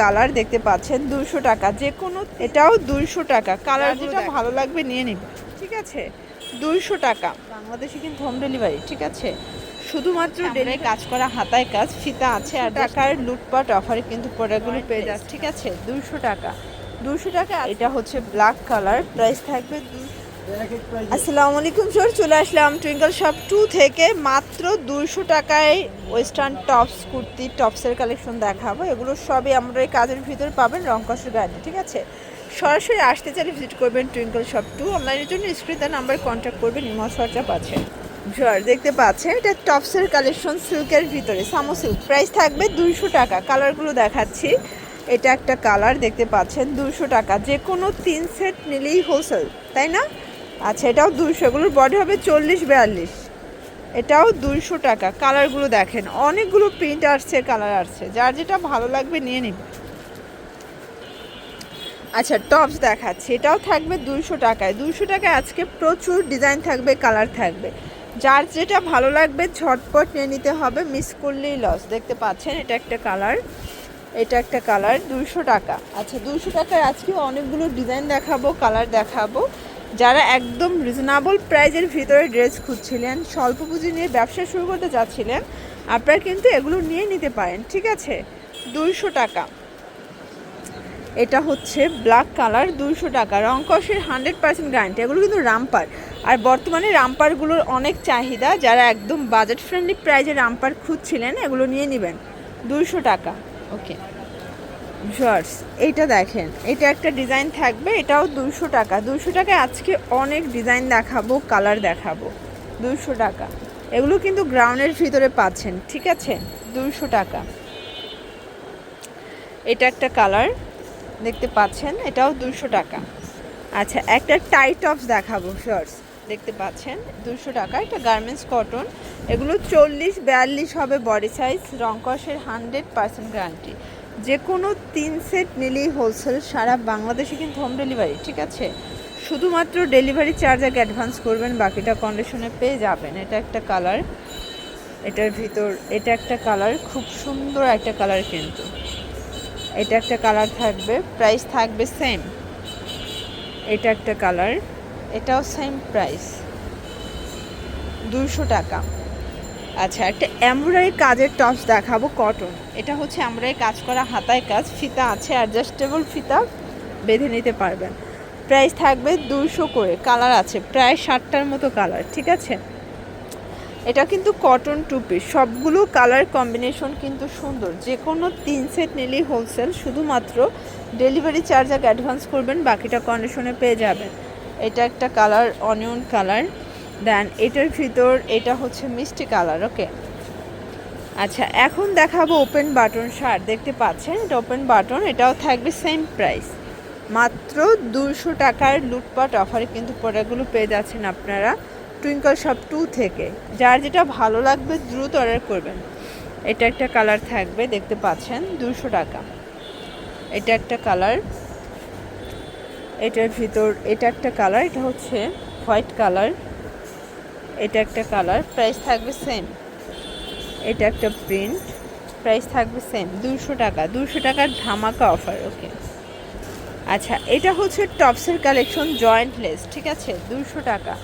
Colour দেখতে পাচ্ছেন দুশো টাকা। যে কোনো এটাও দুইশো টাকা। কালার যেটা ভালো লাগবে নিয়ে নিন ঠিক আছে? দুইশো টাকা। বাংলাদেশে কিন্তু হোম ডেলিভারি ঠিক আছে? শুধুমাত্র ডেলি কাজ করা হাতায় কাজ ফিতা আছে আর টাকার লুটপাট অফারে কিন্তু প্রোডাক্টগুলো পেয়ে যাচ্ছে। ঠিক আছে? দুইশো টাকা। দুশো টাকা এটা হচ্ছে ব্ল্যাক কালার প্রাইস থাকবে দুশো আসসালামু আলাইকুম স্যার চলে আসলাম টুইঙ্কল শপ টু থেকে। মাত্র দুশো টাকায় ওয়েস্টার্ন টপস কুর্তি, টপসের কালেকশন দেখাবো। এগুলো সবই আমরা এই কাজের ভিতরে পাবেন রংকসের গাড়ি ঠিক আছে? সরাসরি আসতে চাইলে ভিজিট করবেন টুইঙ্কল শপ টু অনলাইনের জন্য স্ক্রিন নাম্বারে কন্ট্যাক্ট করবেন ইমস হোয়াটসঅ্যাপ আছে। জর দেখতে পাচ্ছেন, এটা টপসের কালেকশন সিল্কের ভিতরে সামো সিল্ক প্রাইস থাকবে দুইশো টাকা। কালারগুলো দেখাচ্ছি। এটা একটা কালার দেখতে পাচ্ছেন দুশো টাকা। যে কোনো তিন সেট নিলেই হোলসেল তাই না? আচ্ছা এটাও দুইশো, এগুলোর বডি হবে চল্লিশ বিয়াল্লিশ। এটাও দুইশো টাকা কালারগুলো দেখেন, অনেকগুলো প্রিন্ট আসছে কালার আসছে। যার যেটা ভালো লাগবে নিয়ে নিন আচ্ছা টপস দেখাচ্ছি, এটাও থাকবে দুইশো টাকায়। দুইশো টাকায় আজকে প্রচুর ডিজাইন থাকবে কালার থাকবে। যার যেটা ভালো লাগবে, ঝটপট নিয়ে নিতে হবে মিস করলেই লস দেখতে পাচ্ছেন, এটা একটা কালার এটা একটা কালার দুইশো টাকা। আচ্ছা দুইশো টাকায় আজকে অনেকগুলো ডিজাইন দেখাবো কালার দেখাবো। যারা একদম রিজনেবল প্রাইজের ভিতরে ড্রেস খুঁজছিলেন, স্বল্প পুঁজি নিয়ে ব্যবসা শুরু করতে চাচ্ছিলেন, আপনারা কিন্তু এগুলো নিয়ে নিতে পারেন, ঠিক আছে? দুইশো টাকা। এটা হচ্ছে ব্ল্যাক কালার দুইশো টাকা। রংকসের হান্ড্রেড পার্সেন্ট গ্যারান্টি এগুলো কিন্তু রামপার আর বর্তমানে রামপারগুলোর অনেক চাহিদা, যারা একদম বাজেট ফ্রেন্ডলি প্রাইজে রামপার খুঁজছিলেন, এগুলো নিয়ে নেবেন। দুইশো টাকা। ওকে জর্স এইটা দেখেন, এটা একটা ডিজাইন থাকবে, এটাও দুইশো টাকা। দুইশো টাকায় আজকে অনেক ডিজাইন দেখাবো কালার দেখাবো। দুইশো টাকা। এগুলো কিন্তু গ্রাউন্ডের ভিতরে পাচ্ছেন, ঠিক আছে? দুইশো টাকা। এটা একটা কালার দেখতে পাচ্ছেন? এটাও দুশো টাকা। আচ্ছা একটা টাই টপস দেখাবো শর্টস দেখতে পাচ্ছেন? দুশো টাকা, এটা গার্মেন্টস কটন এগুলো চল্লিশ, বিয়াল্লিশ হবে বডি সাইজ রংকসের হান্ড্রেড পার্সেন্ট গ্যারান্টি যে কোনো তিন সেট নিলেই হোলসেল সারা বাংলাদেশে কিন্তু হোম ডেলিভারি ঠিক আছে? শুধুমাত্র ডেলিভারি চার্জ আগে অ্যাডভান্স করবেন, বাকিটা কন্ডিশনে পেয়ে যাবেন। এটা একটা কালার এটার ভিতর, এটা একটা কালার খুব সুন্দর একটা কালার কিন্তু। এটা একটা কালার থাকবে প্রাইস থাকবে সেম এটা একটা কালার এটাও সেম প্রাইস দুশো টাকা। আচ্ছা একটা এমব্রয়ডারি কাজের টপস দেখাবো, কটন। এটা হচ্ছে এমব্রয়ডারি কাজ করা, হাতায় কাজ, ফিতা আছে অ্যাডজাস্টেবল ফিতা বেঁধে নিতে পারবেন। প্রাইস থাকবে দুশো করে কালার আছে, প্রায় ষাটটার মতো কালার ঠিক আছে? এটা কিন্তু কটন টুপি সবগুলো কালার কম্বিনেশন কিন্তু সুন্দর। যে কোনো তিন সেট নিলেই হোলসেল শুধুমাত্র ডেলিভারি চার্জ আগে অ্যাডভান্স করবেন, বাকিটা কন্ডিশনে পেয়ে যাবেন। এটা একটা কালার অনিয়ন কালার দেন এটার ভিতর এটা হচ্ছে মিষ্টি কালার, ওকে? আচ্ছা এখন দেখাবো ওপেন বাটন শার্ট, দেখতে পাচ্ছেন? এটা ওপেন বাটন এটাও থাকবে সেম প্রাইস মাত্র দুশো টাকার লুটপাট অফারে কিন্তু প্রোডাক্টগুলো পেয়ে যাচ্ছেন আপনারা টুইঙ্কল শপ টু থেকে। যার যেটা ভালো লাগবে, দ্রুত অর্ডার করবেন। এটা একটা কালার থাকবে, দেখতে পাচ্ছেন? দুশো টাকা। এটা একটা কালার। এটার ভিতর এটা একটা কালার, এটা হচ্ছে হোয়াইট কালার। এটা একটা কালার। প্রাইস থাকবে সেম। এটা একটা প্রিন্ট। প্রাইস থাকবে সেম দুশো টাকা। দুশো টাকার ধামাকা অফার ওকে। আচ্ছা এটা হচ্ছে টপসের কালেকশন জয়েন্টলেস ঠিক আছে? দুশো টাকা।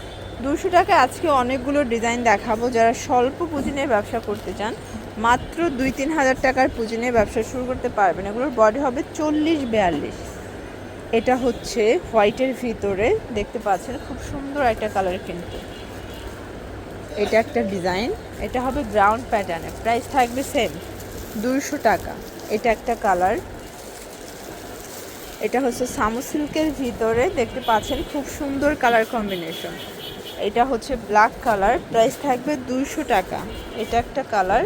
দুশো টাকা আজকে অনেকগুলো ডিজাইন দেখাবো। যারা স্বল্প পুঁজি নিয়ে ব্যবসা করতে চান মাত্র দুই তিন হাজার টাকার পুঁজি নিয়ে ব্যবসা শুরু করতে পারবেন। এগুলোর বডি হবে চল্লিশ বিয়াল্লিশ। এটা হচ্ছে হোয়াইটের ভিতরে দেখতে পাচ্ছেন খুব সুন্দর একটা কালার কিন্তু। এটা একটা ডিজাইন। এটা হবে ব্রাউন প্যাটার্নে প্রাইস থাকবে সেম দুইশো টাকা। এটা একটা কালার এটা হচ্ছে সামু সিল্কের ভিতরে দেখতে পাচ্ছেন খুব সুন্দর কালার কম্বিনেশন এটা হচ্ছে ব্ল্যাক কালার প্রাইস থাকবে দুইশো টাকা। এটা একটা কালার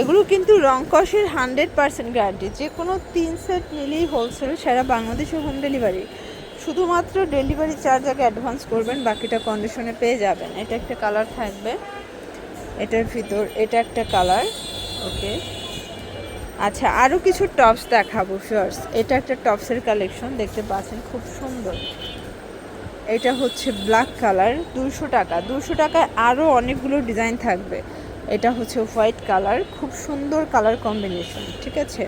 এগুলো কিন্তু রংকসের হান্ড্রেড পার্সেন্ট গ্যারান্টি যে কোনো তিন সেট নিলেই হোলসেল সারা বাংলাদেশে হোম ডেলিভারি শুধুমাত্র ডেলিভারি চার্জ আগে অ্যাডভান্স করবেন, বাকিটা কন্ডিশনে পেয়ে যাবেন। এটা একটা কালার থাকবে। এটার ভিতর, এটা একটা কালার ওকে আচ্ছা আরও কিছু টপস দেখাবো ফার্স এটা একটা টপসের কালেকশন দেখতে পাচ্ছেন, খুব সুন্দর। এটা হচ্ছে ব্ল্যাক কালার দুশো টাকা। দুশো টাকায় আরও অনেকগুলো ডিজাইন থাকবে। এটা হচ্ছে হোয়াইট কালার খুব সুন্দর কালার কম্বিনেশন ঠিক আছে?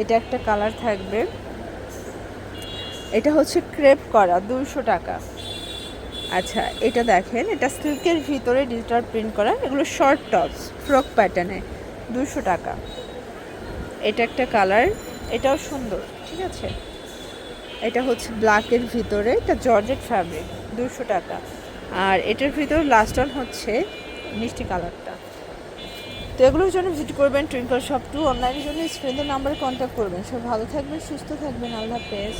এটা একটা কালার থাকবে। এটা হচ্ছে ক্রেপ করা দুশো টাকা। আচ্ছা এটা দেখেন, এটা সিল্কের ভিতরে ডিজিটাল প্রিন্ট করা, এগুলো শর্ট টপস, ফ্রক প্যাটার্নে দুশো টাকা। এটা একটা কালার, এটাও সুন্দর, ঠিক আছে? এটা হচ্ছে ব্ল্যাকের ভিতরে, এটা জর্জেট ফ্যাব্রিক দুশো টাকা। আর এটার ভিতরে লাস্ট অন হচ্ছে মিষ্টি কালারটা। তো এগুলোর জন্য ভিজিট করবেন টুইঙ্কল শপ টু অনলাইনের জন্য স্ক্রিনের নাম্বারে কন্ট্যাক্ট করবেন। সব ভালো থাকবেন, সুস্থ থাকবেন, আল্লাহ হাফেজ।